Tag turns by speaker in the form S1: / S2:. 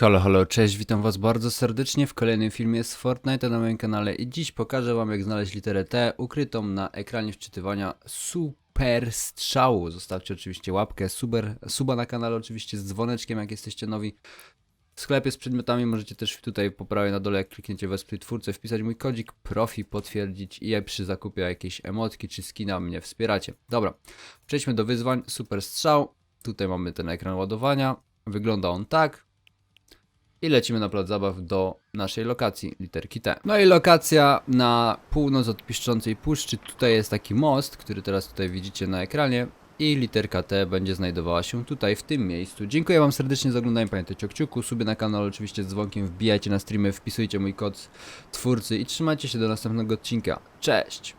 S1: Halo, halo, cześć, witam was bardzo serdecznie w kolejnym filmie z Fortnite na moim kanale i dziś pokażę wam jak znaleźć literę T ukrytą na ekranie wczytywania super strzału. Zostawcie oczywiście łapkę, super, suba na kanale oczywiście z dzwoneczkiem jak jesteście nowi. W sklepie z przedmiotami możecie też tutaj po prawej na dole jak klikniecie wesprzyj twórcę wpisać mój kodzik profi, potwierdzić i przy zakupie jakiejś emotki czy skina mnie wspieracie. Dobra, przejdźmy do wyzwań, super strzał. Tutaj mamy ten ekran ładowania. Wygląda on tak i lecimy na plac zabaw do naszej lokacji, literki T. No i lokacja na północ od piszczącej puszczy. Tutaj jest taki most, który teraz tutaj widzicie na ekranie. I literka T będzie znajdowała się tutaj, w tym miejscu. Dziękuję Wam serdecznie za oglądanie. Pamiętajcie o kciuku, sobie na kanał oczywiście z dzwonkiem, wbijajcie na streamy, wpisujcie mój kod twórcy i trzymajcie się do następnego odcinka. Cześć!